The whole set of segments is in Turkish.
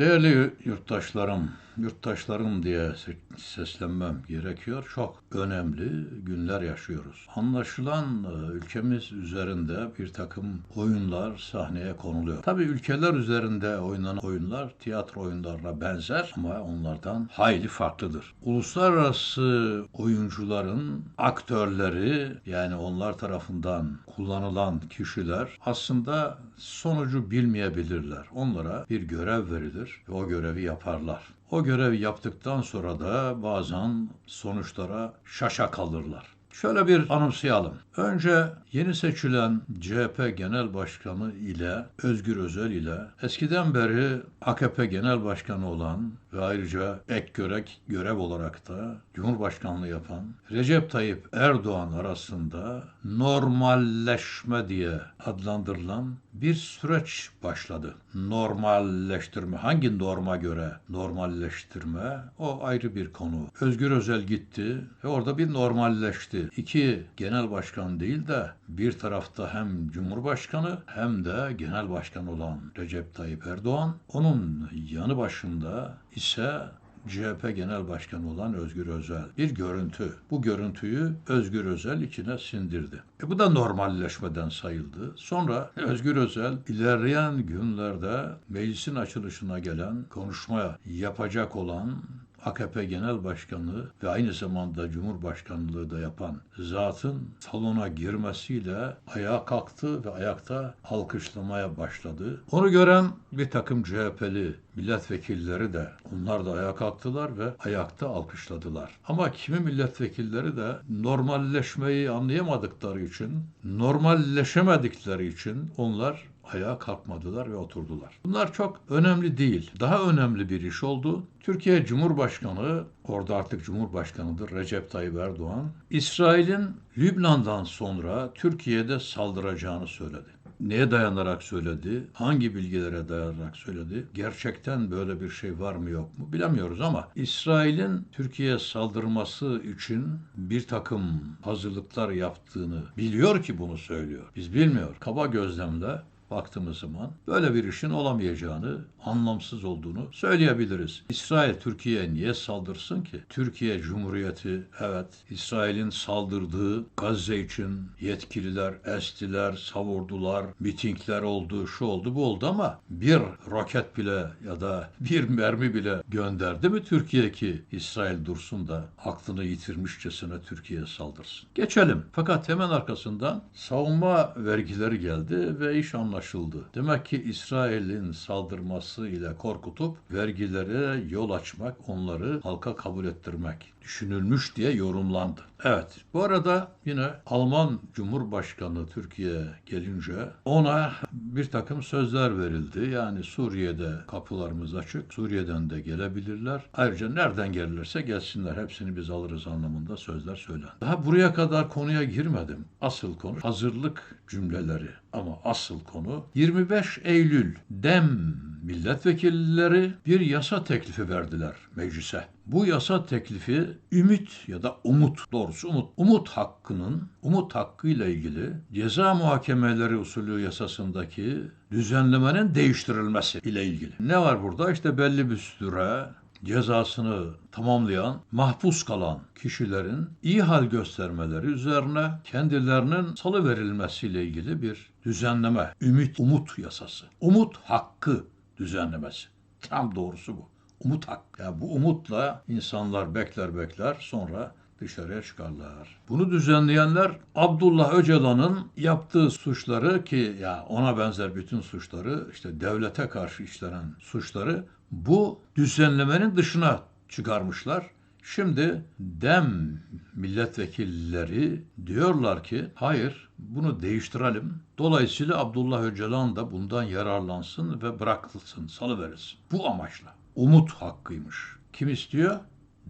Değerli yurttaşlarım, yurttaşlarım diye seslenmem gerekiyor. Çok önemli günler yaşıyoruz. Anlaşılan e, ülkemiz üzerinde bir takım oyunlar sahneye konuluyor. Tabii ülkeler üzerinde oynanan oyunlar tiyatro oyunlarına benzer ama onlardan hayli farklıdır. Uluslararası oyuncuların aktörleri yani onlar tarafından kullanılan kişiler aslında sonucu bilmeyebilirler. Onlara bir görev verilir ve o görevi yaparlar. O görevi yaptıktan sonra da bazen sonuçlara şaşa kalırlar. Şöyle bir anımsayalım. Önce yeni seçilen CHP Genel Başkanı ile Özgür Özel ile eskiden beri AKP Genel Başkanı olan ve ayrıca ek görek görev olarak da Cumhurbaşkanlığı yapan Recep Tayyip Erdoğan arasında normalleşme diye adlandırılan bir süreç başladı. Normalleştirme, hangi norma göre normalleştirme o ayrı bir konu. Özgür Özel gitti ve orada bir normalleşti. İki genel başkan değil de bir tarafta hem Cumhurbaşkanı hem de genel başkan olan Recep Tayyip Erdoğan, onun yanı başında ise CHP Genel Başkanı olan Özgür Özel. Bir görüntü. Bu görüntüyü Özgür Özel içine sindirdi. E bu da normalleşmeden sayıldı. Sonra Özgür Özel ilerleyen günlerde meclisin açılışına gelen, konuşma yapacak olan AKP Genel Başkanı ve aynı zamanda Cumhurbaşkanlığı da yapan zatın salona girmesiyle ayağa kalktı ve ayakta alkışlamaya başladı. Onu gören bir takım CHP'li milletvekilleri de onlar da ayağa kalktılar ve ayakta alkışladılar. Ama kimi milletvekilleri de normalleşmeyi anlayamadıkları için, normalleşemedikleri için onlar ayağa kalkmadılar ve oturdular. Bunlar çok önemli değil. Daha önemli bir iş oldu. Türkiye Cumhurbaşkanı, orada artık Cumhurbaşkanıdır Recep Tayyip Erdoğan, İsrail'in Lübnan'dan sonra Türkiye'de saldıracağını söyledi. Neye dayanarak söyledi? Hangi bilgilere dayanarak söyledi? Gerçekten böyle bir şey var mı yok mu bilemiyoruz ama İsrail'in Türkiye'ye saldırması için bir takım hazırlıklar yaptığını biliyor ki bunu söylüyor. Biz bilmiyor. Kaba gözlemle baktığımız zaman böyle bir işin olamayacağını, anlamsız olduğunu söyleyebiliriz. İsrail Türkiye'ye niye saldırsın ki? Türkiye Cumhuriyeti evet İsrail'in saldırdığı Gazze için yetkililer estiler, savurdular, mitingler oldu, şu oldu, bu oldu ama bir roket bile ya da bir mermi bile gönderdi mi Türkiye ki İsrail dursun da aklını yitirmişçesine Türkiye'ye saldırsın. Geçelim. Fakat hemen arkasından savunma vergileri geldi ve iş anlaşıldı anlaşıldı. Demek ki İsrail'in saldırması ile korkutup vergilere yol açmak, onları halka kabul ettirmek düşünülmüş diye yorumlandı. Evet, bu arada yine Alman Cumhurbaşkanı Türkiye gelince ona bir takım sözler verildi. Yani Suriye'de kapılarımız açık, Suriye'den de gelebilirler. Ayrıca nereden gelirlerse gelsinler, hepsini biz alırız anlamında sözler söylendi. Daha buraya kadar konuya girmedim. Asıl konu hazırlık cümleleri. Ama asıl konu 25 Eylül DEM milletvekilleri bir yasa teklifi verdiler meclise. Bu yasa teklifi ümit ya da umut, doğrusu umut, umut hakkının, umut hakkıyla ilgili ceza muhakemeleri usulü yasasındaki düzenlemenin değiştirilmesi ile ilgili. Ne var burada? İşte belli bir süre cezasını tamamlayan, mahpus kalan kişilerin iyi hal göstermeleri üzerine kendilerinin salı verilmesiyle ilgili bir düzenleme, ümit, umut yasası. Umut hakkı düzenlemesi. Tam doğrusu bu. Umut hakkı. Yani bu umutla insanlar bekler bekler sonra dışarıya çıkarlar. Bunu düzenleyenler Abdullah Öcalan'ın yaptığı suçları ki ya ona benzer bütün suçları işte devlete karşı işlenen suçları bu düzenlemenin dışına çıkarmışlar. Şimdi dem milletvekilleri diyorlar ki hayır bunu değiştirelim. Dolayısıyla Abdullah Öcalan da bundan yararlansın ve bırakılsın, salıverilsin. Bu amaçla. Umut hakkıymış. Kim istiyor?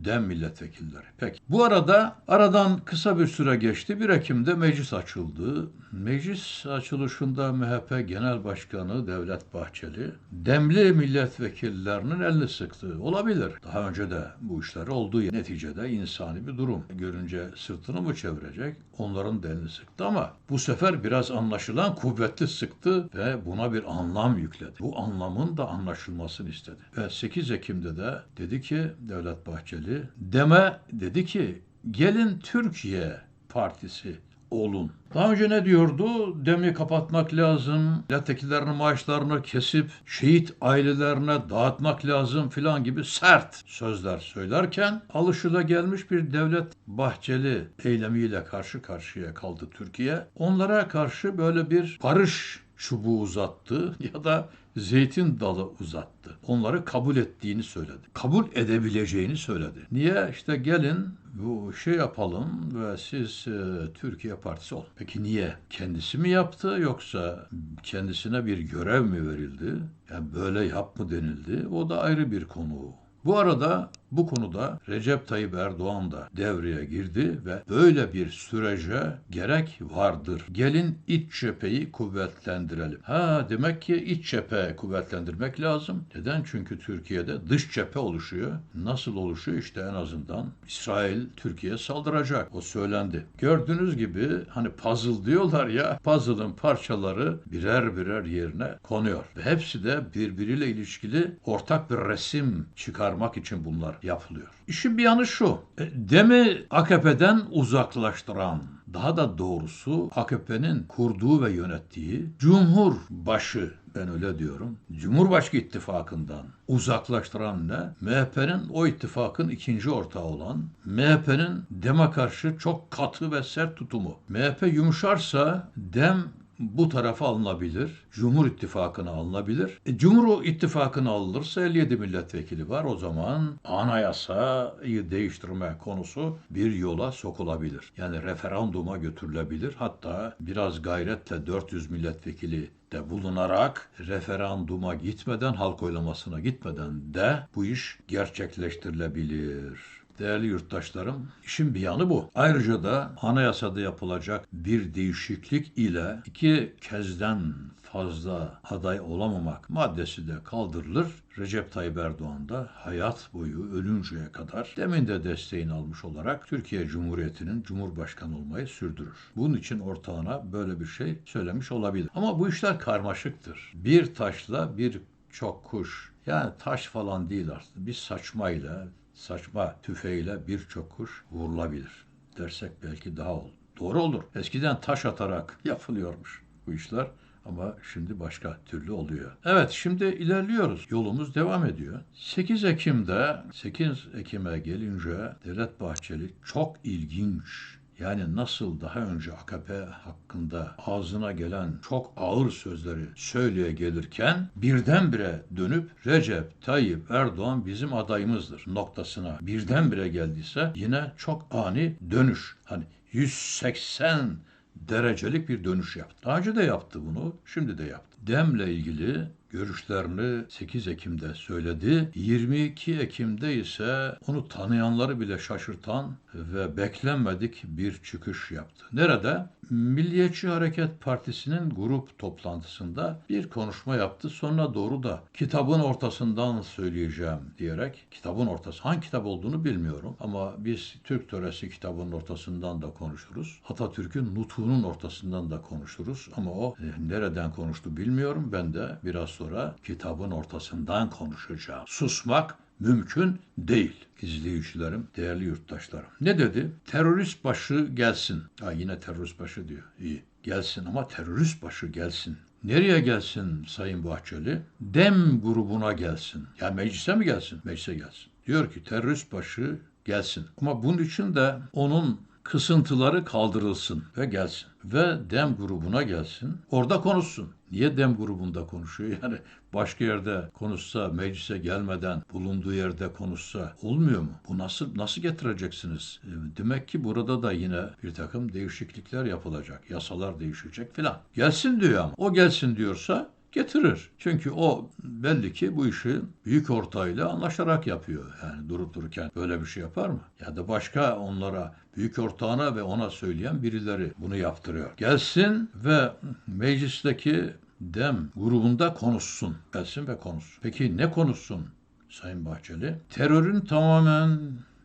Dem milletvekilleri. Peki. Bu arada aradan kısa bir süre geçti. 1 Ekim'de meclis açıldı. Meclis açılışında MHP Genel Başkanı Devlet Bahçeli demli milletvekillerinin elini sıktı. Olabilir. Daha önce de bu işler olduğu neticede insani bir durum. Görünce sırtını mı çevirecek? Onların da elini sıktı ama bu sefer biraz anlaşılan kuvvetli sıktı ve buna bir anlam yükledi. Bu anlamın da anlaşılmasını istedi. Ve 8 Ekim'de de dedi ki Devlet Bahçeli deme dedi ki gelin Türkiye Partisi olun. Daha önce ne diyordu? Demi kapatmak lazım, milletvekillerinin maaşlarını kesip şehit ailelerine dağıtmak lazım filan gibi sert sözler söylerken alışıla gelmiş bir devlet bahçeli eylemiyle karşı karşıya kaldı Türkiye. Onlara karşı böyle bir barış çubuğu uzattı ya da zeytin dalı uzattı. Onları kabul ettiğini söyledi. Kabul edebileceğini söyledi. Niye? İşte gelin bu şey yapalım ve siz e, Türkiye Partisi olun. Peki niye? Kendisi mi yaptı yoksa kendisine bir görev mi verildi? Yani böyle yap mı denildi? O da ayrı bir konu. Bu arada bu konuda Recep Tayyip Erdoğan da devreye girdi ve böyle bir sürece gerek vardır. Gelin iç cepheyi kuvvetlendirelim. Ha demek ki iç cephe kuvvetlendirmek lazım. Neden? Çünkü Türkiye'de dış cephe oluşuyor. Nasıl oluşuyor? İşte en azından İsrail Türkiye'ye saldıracak. O söylendi. Gördüğünüz gibi hani puzzle diyorlar ya puzzle'ın parçaları birer birer yerine konuyor. Ve hepsi de birbiriyle ilişkili ortak bir resim çıkarmak için bunlar yapılıyor. İşin bir yanı şu. E, Demi AKP'den uzaklaştıran, daha da doğrusu AKP'nin kurduğu ve yönettiği Cumhurbaşı ben öyle diyorum. Cumhurbaşkanı ittifakından uzaklaştıran ne? MHP'nin o ittifakın ikinci ortağı olan MHP'nin DEM'e karşı çok katı ve sert tutumu. MHP yumuşarsa DEM bu tarafa alınabilir. Cumhur İttifakı'na alınabilir. E, Cumhur İttifakı'na alınırsa 57 milletvekili var. O zaman anayasayı değiştirme konusu bir yola sokulabilir. Yani referanduma götürülebilir. Hatta biraz gayretle 400 milletvekili de bulunarak referanduma gitmeden, halk oylamasına gitmeden de bu iş gerçekleştirilebilir. Değerli yurttaşlarım, işin bir yanı bu. Ayrıca da anayasada yapılacak bir değişiklik ile iki kezden fazla aday olamamak maddesi de kaldırılır. Recep Tayyip Erdoğan da hayat boyu ölünceye kadar demin de desteğini almış olarak Türkiye Cumhuriyeti'nin Cumhurbaşkanı olmayı sürdürür. Bunun için ortağına böyle bir şey söylemiş olabilir. Ama bu işler karmaşıktır. Bir taşla bir çok kuş. Yani taş falan değil aslında. Bir saçmayla, saçma tüfeğiyle birçok kuş vurulabilir dersek belki daha olur. Doğru olur. Eskiden taş atarak yapılıyormuş bu işler ama şimdi başka türlü oluyor. Evet şimdi ilerliyoruz. Yolumuz devam ediyor. 8 Ekim'de 8 Ekim'e gelince Devlet Bahçeli çok ilginç yani nasıl daha önce AKP hakkında ağzına gelen çok ağır sözleri söyleye gelirken birdenbire dönüp Recep Tayyip Erdoğan bizim adayımızdır noktasına birdenbire geldiyse yine çok ani dönüş. Hani 180 derecelik bir dönüş yaptı. Daha önce de yaptı bunu, şimdi de yaptı. Demle ilgili görüşlerini 8 Ekim'de söyledi. 22 Ekim'de ise onu tanıyanları bile şaşırtan ve beklenmedik bir çıkış yaptı. Nerede? Milliyetçi Hareket Partisi'nin grup toplantısında bir konuşma yaptı. Sonra doğru da kitabın ortasından söyleyeceğim diyerek kitabın ortası hangi kitap olduğunu bilmiyorum ama biz Türk Töresi kitabının ortasından da konuşuruz. Atatürk'ün nutuğunun ortasından da konuşuruz ama o e, nereden konuştu bilmiyorum. Ben de biraz sonra kitabın ortasından konuşacağım. Susmak mümkün değil. İzleyicilerim, değerli yurttaşlarım. Ne dedi? Terörist başı gelsin. Ha yine terörist başı diyor. İyi. Gelsin ama terörist başı gelsin. Nereye gelsin Sayın Bahçeli? Dem grubuna gelsin. Ya meclise mi gelsin? Meclise gelsin. Diyor ki terörist başı gelsin. Ama bunun için de onun kısıntıları kaldırılsın ve gelsin. Ve dem grubuna gelsin. Orada konuşsun. Niye dem grubunda konuşuyor? Yani başka yerde konuşsa, meclise gelmeden bulunduğu yerde konuşsa olmuyor mu? Bu nasıl nasıl getireceksiniz? E, Demek ki burada da yine bir takım değişiklikler yapılacak. Yasalar değişecek filan. Gelsin diyor ama. O gelsin diyorsa getirir. Çünkü o belli ki bu işi büyük ortağıyla anlaşarak yapıyor. Yani durup dururken böyle bir şey yapar mı? Ya da başka onlara büyük ortağına ve ona söyleyen birileri bunu yaptırıyor. Gelsin ve meclisteki dem grubunda konuşsun. Gelsin ve konuşsun. Peki ne konuşsun Sayın Bahçeli? Terörün tamamen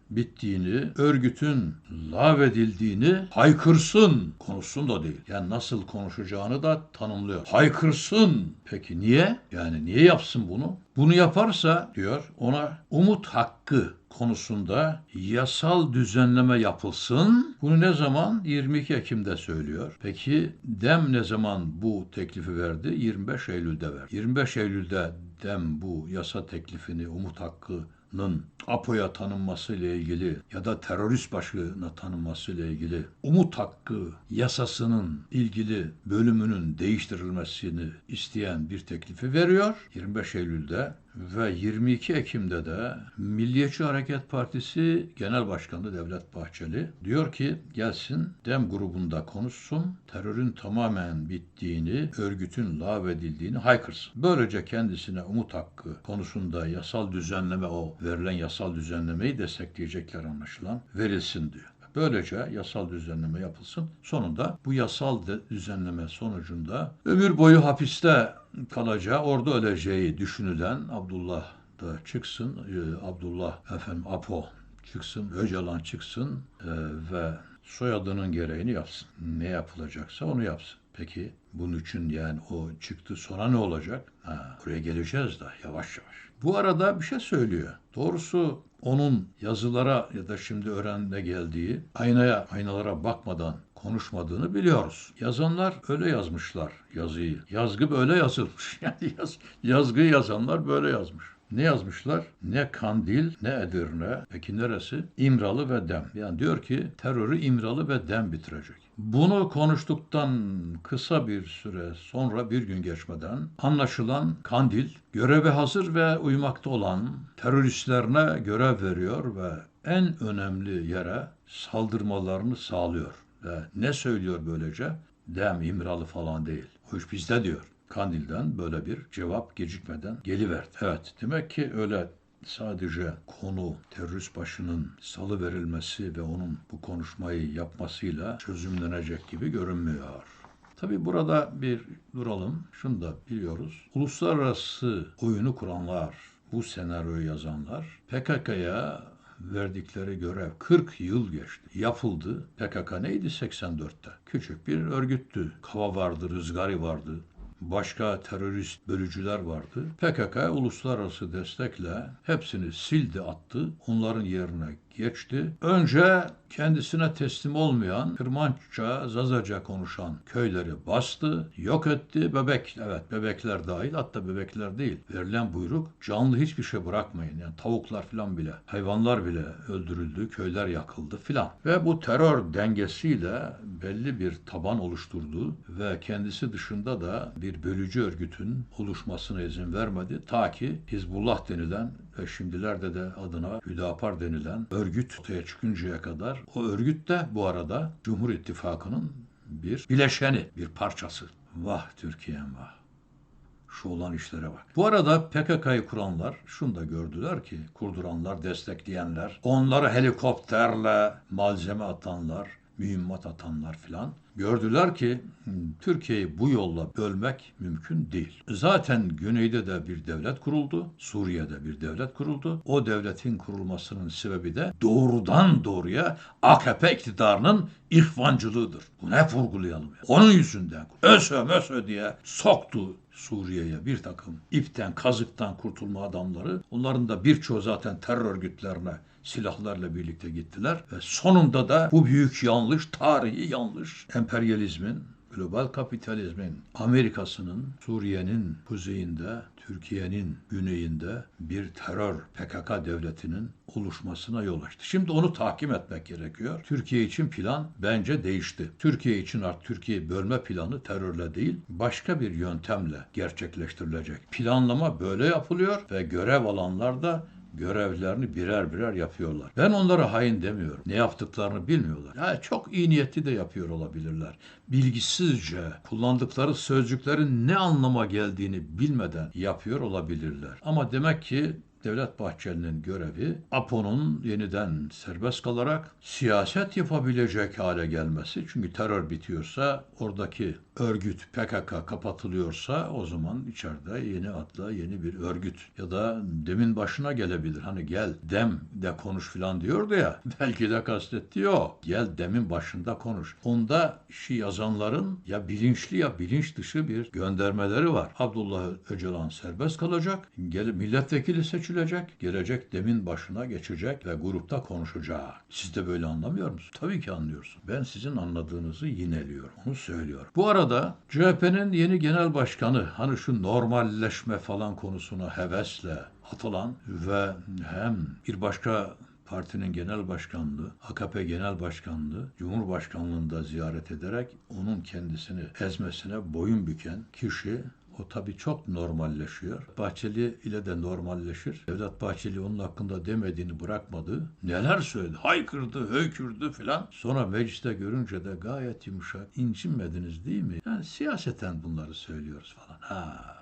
bittiğini, örgütün lağvedildiğini haykırsın. Konuşsun da değil. Yani nasıl konuşacağını da tanımlıyor. Haykırsın. Peki niye? Yani niye yapsın bunu? Bunu yaparsa diyor ona umut hakkı konusunda yasal düzenleme yapılsın. Bunu ne zaman? 22 Ekim'de söylüyor. Peki DEM ne zaman bu teklifi verdi? 25 Eylül'de verdi. 25 Eylül'de DEM bu yasa teklifini umut hakkı APO'ya tanınması ile ilgili ya da terörist başlığına tanınması ile ilgili umut hakkı yasasının ilgili bölümünün değiştirilmesini isteyen bir teklifi veriyor. 25 Eylül'de ve 22 Ekim'de de Milliyetçi Hareket Partisi Genel Başkanı Devlet Bahçeli diyor ki gelsin DEM grubunda konuşsun, terörün tamamen bittiğini, örgütün lağvedildiğini haykırsın. Böylece kendisine umut hakkı konusunda yasal düzenleme o verilen yasal düzenlemeyi destekleyecekler anlaşılan verilsin diyor. Böylece yasal düzenleme yapılsın. Sonunda bu yasal düzenleme sonucunda ömür boyu hapiste kalacağı, orada öleceği düşünülen Abdullah da çıksın, e, Abdullah efendim Apo çıksın, Öcalan çıksın e, ve soyadının gereğini yapsın. Ne yapılacaksa onu yapsın. Peki bunun için yani o çıktı sonra ne olacak? Ha, oraya geleceğiz da yavaş yavaş. Bu arada bir şey söylüyor. Doğrusu onun yazılara ya da şimdi öğrenme geldiği aynaya, aynalara bakmadan konuşmadığını biliyoruz. Yazanlar öyle yazmışlar yazıyı. Yazgı böyle yazılmış. Yani yaz, yazgıyı yazanlar böyle yazmış. Ne yazmışlar? Ne Kandil, ne Edirne. Peki neresi? İmralı ve Dem. Yani diyor ki terörü İmralı ve Dem bitirecek. Bunu konuştuktan kısa bir süre sonra bir gün geçmeden anlaşılan Kandil göreve hazır ve uymakta olan teröristlerine görev veriyor ve en önemli yere saldırmalarını sağlıyor. Ve ne söylüyor böylece? Dem İmralı falan değil. O iş bizde diyor. Kandil'den böyle bir cevap gecikmeden geliverdi. Evet demek ki öyle sadece konu terörist başının salı verilmesi ve onun bu konuşmayı yapmasıyla çözümlenecek gibi görünmüyor. Tabi burada bir duralım. Şunu da biliyoruz. Uluslararası oyunu kuranlar, bu senaryoyu yazanlar PKK'ya verdikleri görev 40 yıl geçti. Yapıldı. PKK neydi 84'te? Küçük bir örgüttü. Kava vardı, rızgari vardı başka terörist bölücüler vardı. PKK uluslararası destekle hepsini sildi attı. Onların yerine geçti. Önce kendisine teslim olmayan, Kırmançça, Zazaca konuşan köyleri bastı, yok etti. Bebek, evet bebekler dahil hatta bebekler değil. Verilen buyruk canlı hiçbir şey bırakmayın. Yani tavuklar filan bile, hayvanlar bile öldürüldü, köyler yakıldı filan. Ve bu terör dengesiyle belli bir taban oluşturdu ve kendisi dışında da bir bölücü örgütün oluşmasına izin vermedi. Ta ki Hizbullah denilen ve şimdilerde de adına Hüdapar denilen örgüt ortaya çıkıncaya kadar o örgüt de bu arada Cumhur İttifakı'nın bir bileşeni, bir parçası. Vah Türkiye'm vah. Şu olan işlere bak. Bu arada PKK'yı kuranlar şunu da gördüler ki, kurduranlar, destekleyenler, onları helikopterle malzeme atanlar, mühimmat atanlar filan gördüler ki Türkiye'yi bu yolla bölmek mümkün değil. Zaten güneyde de bir devlet kuruldu, Suriye'de bir devlet kuruldu. O devletin kurulmasının sebebi de doğrudan doğruya AKP iktidarının ihvancılığıdır. Bunu hep vurgulayalım. Onun yüzünden ösö mösö diye soktu Suriye'ye bir takım ipten, kazıktan kurtulma adamları. Onların da birçoğu zaten terör örgütlerine silahlarla birlikte gittiler ve sonunda da bu büyük yanlış, tarihi yanlış emperyalizmin global kapitalizmin Amerika'sının Suriye'nin kuzeyinde, Türkiye'nin güneyinde bir terör PKK devletinin oluşmasına yol açtı. Şimdi onu tahkim etmek gerekiyor. Türkiye için plan bence değişti. Türkiye için artık Türkiye bölme planı terörle değil, başka bir yöntemle gerçekleştirilecek. Planlama böyle yapılıyor ve görev alanlar da görevlerini birer birer yapıyorlar. Ben onlara hain demiyorum. Ne yaptıklarını bilmiyorlar. Ya çok iyi niyetli de yapıyor olabilirler. Bilgisizce kullandıkları sözcüklerin ne anlama geldiğini bilmeden yapıyor olabilirler. Ama demek ki Devlet Bahçeli'nin görevi APO'nun yeniden serbest kalarak siyaset yapabilecek hale gelmesi. Çünkü terör bitiyorsa oradaki örgüt PKK kapatılıyorsa o zaman içeride yeni adla yeni bir örgüt ya da demin başına gelebilir. Hani gel dem de konuş filan diyordu ya. Belki de kastettiği o. Gel demin başında konuş. Onda şu yazanların ya bilinçli ya bilinç dışı bir göndermeleri var. Abdullah Öcalan serbest kalacak. Gel milletvekili seçilecek. Gelecek demin başına geçecek ve grupta konuşacak. Siz de böyle anlamıyor musunuz? Tabii ki anlıyorsun. Ben sizin anladığınızı yineliyorum. Onu söylüyorum. Bu arada CHP'nin yeni genel başkanı hani şu normalleşme falan konusuna hevesle atılan ve hem bir başka partinin genel başkanlığı, AKP genel başkanlığı, Cumhurbaşkanlığında ziyaret ederek onun kendisini ezmesine boyun büken kişi o tabii çok normalleşiyor. Bahçeli ile de normalleşir. Devlet Bahçeli onun hakkında demediğini bırakmadı. Neler söyledi? Haykırdı, höykürdü filan. Sonra mecliste görünce de gayet yumuşak. İncinmediniz değil mi? Yani siyaseten bunları söylüyoruz falan. Ha.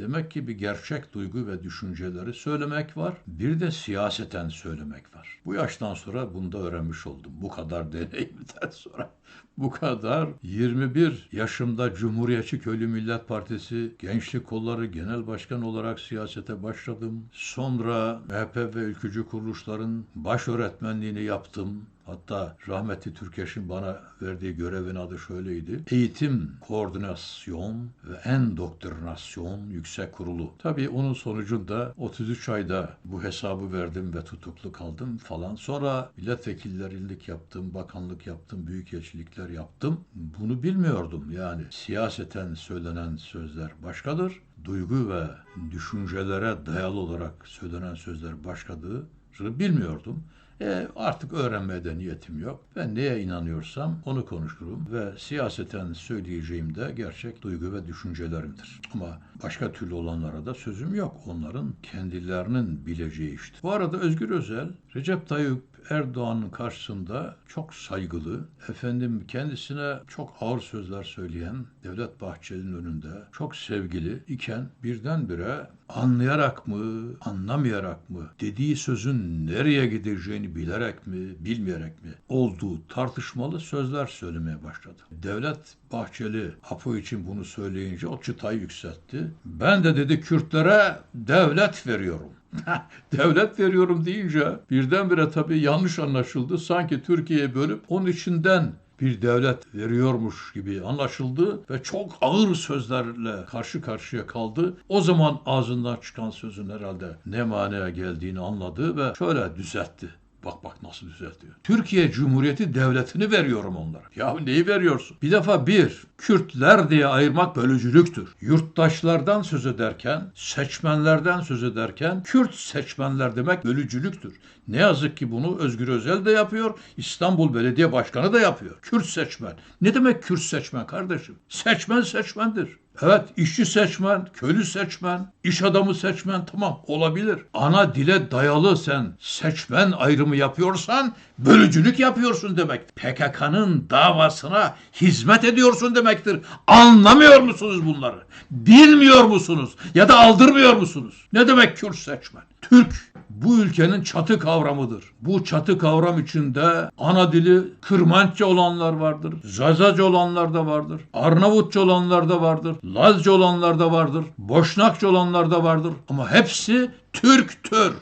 Demek ki bir gerçek duygu ve düşünceleri söylemek var. Bir de siyaseten söylemek var. Bu yaştan sonra bunu da öğrenmiş oldum. Bu kadar deneyimden sonra. Bu kadar 21 yaşımda Cumhuriyetçi Köylü Millet Partisi Gençlik Kolları Genel Başkan olarak siyasete başladım. Sonra MHP ve ülkücü kuruluşların baş öğretmenliğini yaptım. Hatta rahmetli Türkeş'in bana verdiği görevin adı şöyleydi. Eğitim, koordinasyon ve endoktrinasyon yüksek kurulu. Tabii onun sonucunda 33 ayda bu hesabı verdim ve tutuklu kaldım falan. Sonra milletvekillerlik yaptım, bakanlık yaptım, büyükelçilikler yaptım. Bunu bilmiyordum yani. Siyaseten söylenen sözler başkadır. Duygu ve düşüncelere dayalı olarak söylenen sözler başkadır. Bilmiyordum. E, artık öğrenmeye de niyetim yok. Ben neye inanıyorsam onu konuşurum ve siyaseten söyleyeceğim de gerçek duygu ve düşüncelerimdir. Ama başka türlü olanlara da sözüm yok. Onların kendilerinin bileceği işte. Bu arada Özgür Özel, Recep Tayyip Erdoğan'ın karşısında çok saygılı, efendim kendisine çok ağır sözler söyleyen Devlet Bahçeli'nin önünde çok sevgili iken birdenbire anlayarak mı, anlamayarak mı, dediği sözün nereye gideceğini bilerek mi, bilmeyerek mi olduğu tartışmalı sözler söylemeye başladı. Devlet Bahçeli Apo için bunu söyleyince o çıtayı yükseltti. Ben de dedi Kürtlere devlet veriyorum. devlet veriyorum deyince birdenbire tabii yanlış anlaşıldı. Sanki Türkiye'yi bölüp onun içinden bir devlet veriyormuş gibi anlaşıldı ve çok ağır sözlerle karşı karşıya kaldı. O zaman ağzından çıkan sözün herhalde ne manaya geldiğini anladı ve şöyle düzeltti. Bak bak nasıl düzeltiyor. Türkiye Cumhuriyeti Devleti'ni veriyorum onlara. Ya neyi veriyorsun? Bir defa bir, Kürtler diye ayırmak bölücülüktür. Yurttaşlardan söz ederken, seçmenlerden söz ederken, Kürt seçmenler demek bölücülüktür. Ne yazık ki bunu Özgür Özel de yapıyor, İstanbul Belediye Başkanı da yapıyor. Kürt seçmen. Ne demek Kürt seçmen kardeşim? Seçmen seçmendir. Evet işçi seçmen, köylü seçmen, iş adamı seçmen tamam olabilir. Ana dile dayalı sen seçmen ayrımı yapıyorsan bölücülük yapıyorsun demek. PKK'nın davasına hizmet ediyorsun demektir. Anlamıyor musunuz bunları? Bilmiyor musunuz? Ya da aldırmıyor musunuz? Ne demek Kürt seçmen? Türk bu ülkenin çatı kavramıdır. Bu çatı kavram içinde ana dili Kırmançça olanlar vardır. Zazaca olanlar da vardır. Arnavutça olanlar da vardır. Lazca olanlar da vardır. Boşnakça olanlar da vardır. Ama hepsi Türktür.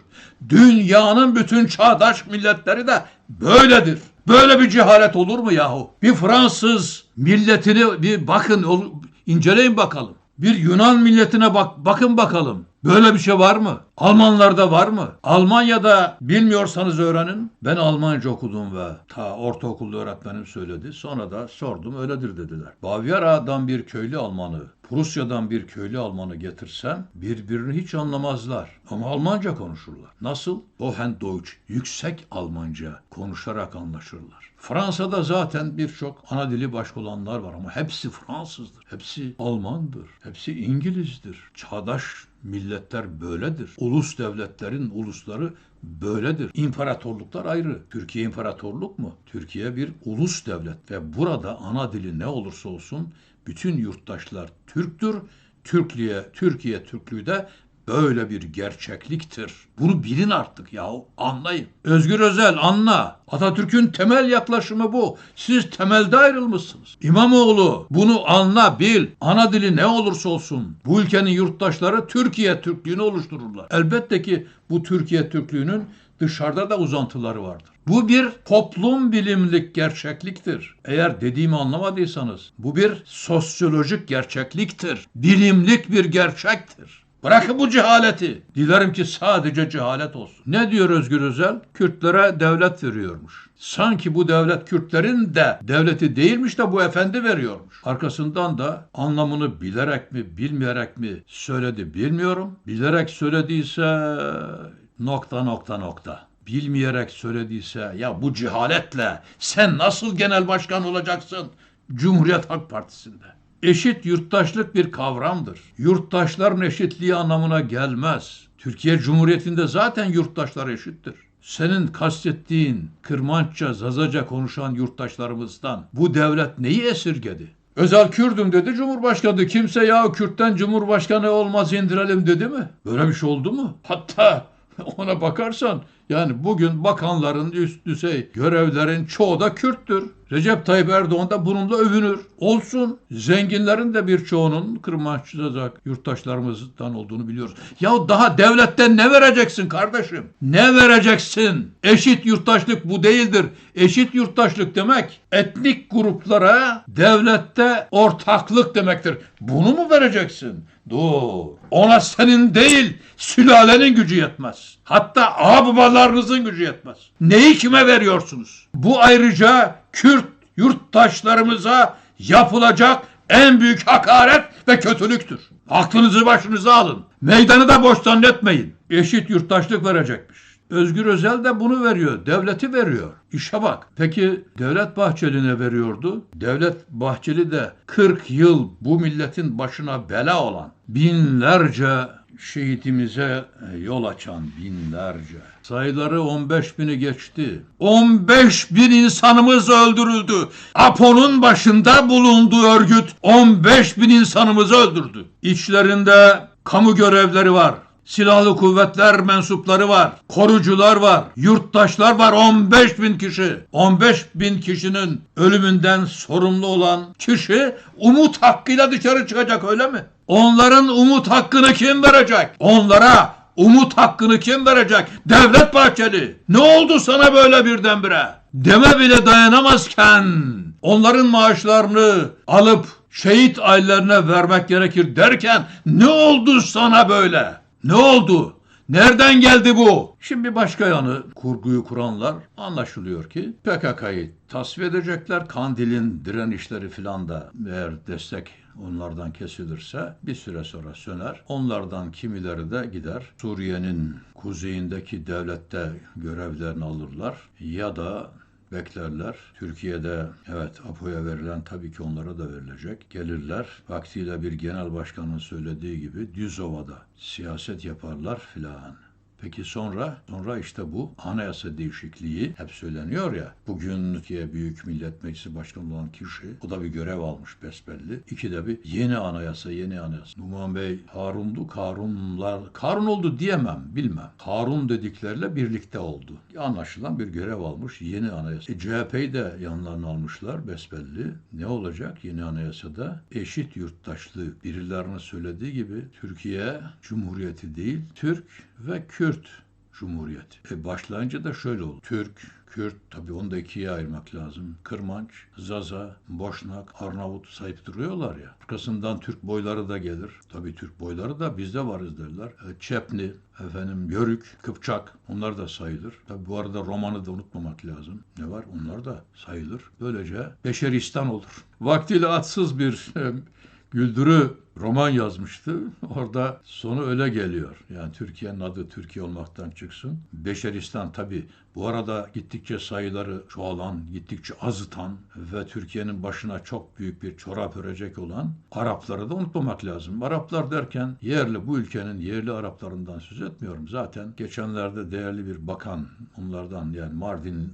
Dünyanın bütün çağdaş milletleri de böyledir. Böyle bir cehalet olur mu yahu? Bir Fransız milletini bir bakın inceleyin bakalım. Bir Yunan milletine bak bakın bakalım. Böyle bir şey var mı? Almanlarda var mı? Almanya'da bilmiyorsanız öğrenin. Ben Almanca okudum ve ta ortaokulda öğretmenim söyledi. Sonra da sordum öyledir dediler. Bavyera'dan bir köylü Almanı, Prusya'dan bir köylü Almanı getirsen birbirini hiç anlamazlar. Ama Almanca konuşurlar. Nasıl? Hohendeutsch, yüksek Almanca konuşarak anlaşırlar. Fransa'da zaten birçok ana dili başka olanlar var ama hepsi Fransızdır. Hepsi Almandır. Hepsi İngilizdir. Çağdaş Milletler böyledir. Ulus devletlerin ulusları böyledir. İmparatorluklar ayrı. Türkiye imparatorluk mu? Türkiye bir ulus devlet ve burada ana dili ne olursa olsun bütün yurttaşlar Türktür. Türkiye, Türkiye Türklüğü de böyle bir gerçekliktir. Bunu bilin artık ya anlayın. Özgür Özel anla. Atatürk'ün temel yaklaşımı bu. Siz temelde ayrılmışsınız. İmamoğlu bunu anla bil. Ana dili ne olursa olsun bu ülkenin yurttaşları Türkiye Türklüğünü oluştururlar. Elbette ki bu Türkiye Türklüğünün dışarıda da uzantıları vardır. Bu bir toplum bilimlik gerçekliktir. Eğer dediğimi anlamadıysanız bu bir sosyolojik gerçekliktir. Bilimlik bir gerçektir. Bırakın bu cehaleti. Dilerim ki sadece cehalet olsun. Ne diyor Özgür Özel? Kürtlere devlet veriyormuş. Sanki bu devlet Kürtlerin de devleti değilmiş de bu efendi veriyormuş. Arkasından da anlamını bilerek mi bilmeyerek mi söyledi bilmiyorum. Bilerek söylediyse nokta nokta nokta bilmeyerek söylediyse ya bu cehaletle sen nasıl genel başkan olacaksın Cumhuriyet Halk Partisi'nde? Eşit yurttaşlık bir kavramdır. Yurttaşların eşitliği anlamına gelmez. Türkiye Cumhuriyeti'nde zaten yurttaşlar eşittir. Senin kastettiğin Kırmançça, Zazaca konuşan yurttaşlarımızdan bu devlet neyi esirgedi? Özel Kürdüm dedi Cumhurbaşkanı. Kimse ya Kürt'ten Cumhurbaşkanı olmaz indirelim dedi mi? Böyle bir şey oldu mu? Hatta ona bakarsan yani bugün bakanların üst düzey görevlerin çoğu da Kürttür. Recep Tayyip Erdoğan da bununla övünür. Olsun. Zenginlerin de birçoğunun Kırmançlı'da yurttaşlarımızdan olduğunu biliyoruz. Ya daha devletten ne vereceksin kardeşim? Ne vereceksin? Eşit yurttaşlık bu değildir. Eşit yurttaşlık demek etnik gruplara devlette ortaklık demektir. Bunu mu vereceksin? Dur. Ona senin değil sülalenin gücü yetmez. Hatta ağababalarınızın gücü yetmez. Neyi kime veriyorsunuz? Bu ayrıca Kürt yurttaşlarımıza yapılacak en büyük hakaret ve kötülüktür. Aklınızı başınıza alın. Meydanı da boş zannetmeyin. Eşit yurttaşlık verecekmiş. Özgür Özel de bunu veriyor. Devleti veriyor. İşe bak. Peki Devlet Bahçeli ne veriyordu? Devlet Bahçeli de 40 yıl bu milletin başına bela olan binlerce şehitimize yol açan binlerce. Sayıları 15 bini geçti. 15 bin insanımız öldürüldü. APO'nun başında bulunduğu örgüt 15 bin insanımızı öldürdü. İçlerinde kamu görevleri var. Silahlı kuvvetler mensupları var. Korucular var. Yurttaşlar var. 15 bin kişi. 15 bin kişinin ölümünden sorumlu olan kişi umut hakkıyla dışarı çıkacak öyle mi? Onların umut hakkını kim verecek? Onlara umut hakkını kim verecek? Devlet Bahçeli. Ne oldu sana böyle birdenbire? Deme bile dayanamazken onların maaşlarını alıp şehit ailelerine vermek gerekir derken ne oldu sana böyle? Ne oldu? Nereden geldi bu? Şimdi başka yanı kurguyu kuranlar anlaşılıyor ki PKK'yı tasfiye edecekler. Kandil'in direnişleri filan da eğer destek onlardan kesilirse bir süre sonra söner. Onlardan kimileri de gider. Suriye'nin kuzeyindeki devlette görevlerini alırlar ya da beklerler. Türkiye'de evet APO'ya verilen tabii ki onlara da verilecek. Gelirler. Vaktiyle bir genel başkanın söylediği gibi Düzova'da siyaset yaparlar filan. Peki sonra? Sonra işte bu anayasa değişikliği hep söyleniyor ya. Bugün Türkiye Büyük Millet Meclisi Başkanı olan kişi o da bir görev almış besbelli. İki de bir yeni anayasa, yeni anayasa. Numan Bey Harun'du, Karunlar, Karun oldu diyemem, bilmem. Harun dediklerle birlikte oldu. Anlaşılan bir görev almış yeni anayasa. E, CHP'yi de yanlarına almışlar besbelli. Ne olacak yeni anayasada? Eşit yurttaşlık. Birilerinin söylediği gibi Türkiye Cumhuriyeti değil, Türk ve Kürt Cumhuriyeti. E başlayınca da şöyle oldu. Türk, Kürt, tabii onu da ikiye ayırmak lazım. Kırmanç, Zaza, Boşnak, Arnavut sayıp duruyorlar ya. Arkasından Türk boyları da gelir. Tabii Türk boyları da bizde varız derler. E, Çepni, efendim Yörük, Kıpçak onlar da sayılır. Tabii bu arada Roman'ı da unutmamak lazım. Ne var? Onlar da sayılır. Böylece Beşeristan olur. Vaktiyle atsız bir e, güldürü roman yazmıştı. Orada sonu öyle geliyor. Yani Türkiye'nin adı Türkiye olmaktan çıksın. Beşeristan tabii bu arada gittikçe sayıları çoğalan, gittikçe azıtan ve Türkiye'nin başına çok büyük bir çorap örecek olan Arapları da unutmamak lazım. Araplar derken yerli bu ülkenin yerli Araplarından söz etmiyorum. Zaten geçenlerde değerli bir bakan onlardan yani Mardin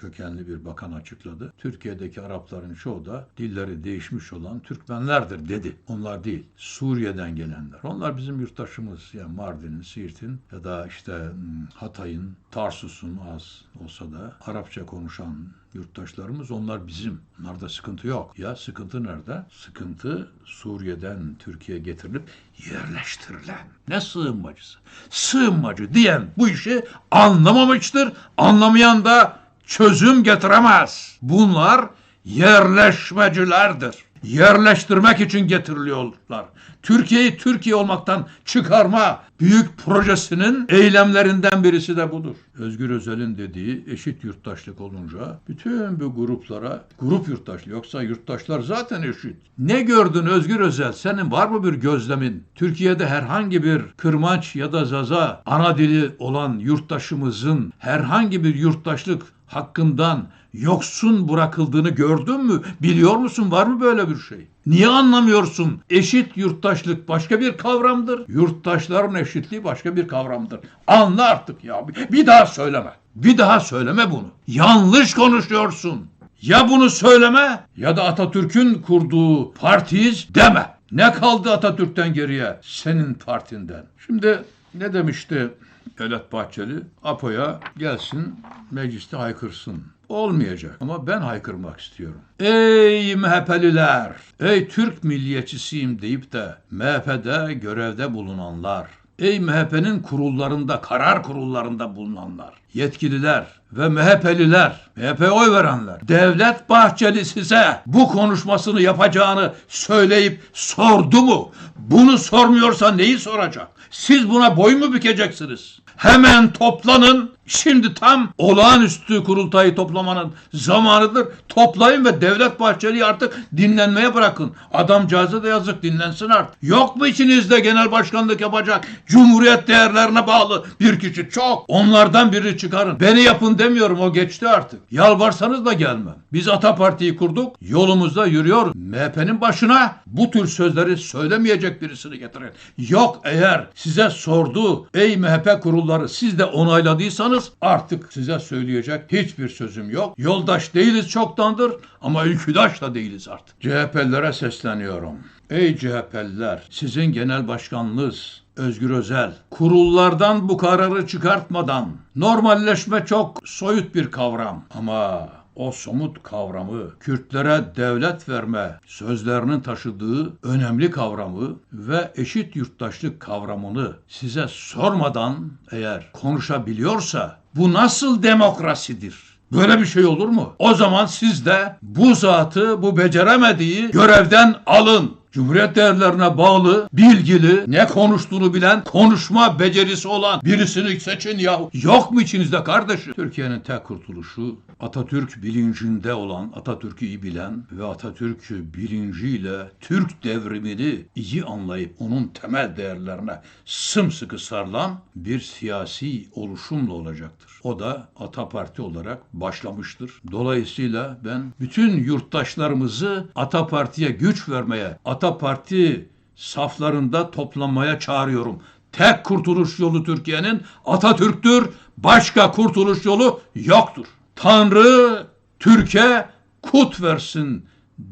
kökenli bir bakan açıkladı. Türkiye'deki Arapların çoğu da dilleri değişmiş olan Türkmenlerdir dedi. Onlar değil. Suriye'den gelenler. Onlar bizim yurttaşımız. Yani Mardin'in, Siirt'in ya da işte hmm, Hatay'ın, Tarsus'un az olsa da Arapça konuşan yurttaşlarımız onlar bizim. Onlarda sıkıntı yok. Ya sıkıntı nerede? Sıkıntı Suriye'den Türkiye'ye getirilip yerleştirilen. Ne sığınmacısı? Sığınmacı diyen bu işi anlamamıştır. Anlamayan da çözüm getiremez. Bunlar yerleşmecilerdir. Yerleştirmek için getiriliyorlar. Türkiye'yi Türkiye olmaktan çıkarma büyük projesinin eylemlerinden birisi de budur. Özgür Özel'in dediği eşit yurttaşlık olunca bütün bu gruplara grup yurttaşlık yoksa yurttaşlar zaten eşit. Ne gördün Özgür Özel? Senin var mı bir gözlemin? Türkiye'de herhangi bir kırmanç ya da zaza ana dili olan yurttaşımızın herhangi bir yurttaşlık hakkından yoksun bırakıldığını gördün mü? Biliyor musun? Var mı böyle bir şey? Niye anlamıyorsun? Eşit yurttaşlık başka bir kavramdır. Yurttaşların eşitliği başka bir kavramdır. Anla artık ya. Bir daha söyleme. Bir daha söyleme bunu. Yanlış konuşuyorsun. Ya bunu söyleme ya da Atatürk'ün kurduğu partiyiz deme. Ne kaldı Atatürk'ten geriye? Senin partinden. Şimdi ne demişti Devlet Bahçeli? Apo'ya gelsin mecliste haykırsın. Olmayacak ama ben haykırmak istiyorum. Ey MHP'liler, ey Türk milliyetçisiyim deyip de MHP'de görevde bulunanlar, ey MHP'nin kurullarında, karar kurullarında bulunanlar, yetkililer ve MHP'liler, MHP'ye oy verenler, Devlet Bahçeli size bu konuşmasını yapacağını söyleyip sordu mu? Bunu sormuyorsa neyi soracak? Siz buna boy mu bükeceksiniz? Hemen toplanın. Şimdi tam olağanüstü kurultayı toplamanın zamanıdır. Toplayın ve Devlet Bahçeli'yi artık dinlenmeye bırakın. Adamcağıza da yazık dinlensin artık. Yok mu içinizde genel başkanlık yapacak Cumhuriyet değerlerine bağlı bir kişi? Çok. Onlardan birini çıkarın. Beni yapın demiyorum o geçti artık. Yalvarsanız da gelmem. Biz Ata Parti'yi kurduk. Yolumuzda yürüyor. MHP'nin başına bu tür sözleri söylemeyecek birisini getirin. Yok eğer size sordu ey MHP kurulları siz de onayladıysanız artık size söyleyecek hiçbir sözüm yok. Yoldaş değiliz çoktandır ama ülküdaş da değiliz artık. CHP'lilere sesleniyorum. Ey CHP'liler sizin genel başkanınız Özgür Özel, kurullardan bu kararı çıkartmadan normalleşme çok soyut bir kavram ama o somut kavramı, Kürtlere devlet verme sözlerinin taşıdığı önemli kavramı ve eşit yurttaşlık kavramını size sormadan eğer konuşabiliyorsa bu nasıl demokrasidir? Böyle bir şey olur mu? O zaman siz de bu zatı, bu beceremediği görevden alın. Cumhuriyet değerlerine bağlı, bilgili, ne konuştuğunu bilen, konuşma becerisi olan birisini seçin ya. Yok mu içinizde kardeşim? Türkiye'nin tek kurtuluşu Atatürk bilincinde olan, Atatürk'ü iyi bilen ve Atatürk bilinciyle Türk devrimini iyi anlayıp onun temel değerlerine sımsıkı sarılan bir siyasi oluşumla olacaktır. O da Ata Parti olarak başlamıştır. Dolayısıyla ben bütün yurttaşlarımızı Ata Parti'ye güç vermeye, Ata Parti saflarında toplanmaya çağırıyorum. Tek kurtuluş yolu Türkiye'nin Atatürk'tür. Başka kurtuluş yolu yoktur. Tanrı Türkiye kut versin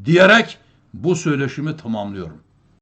diyerek bu söyleşimi tamamlıyorum.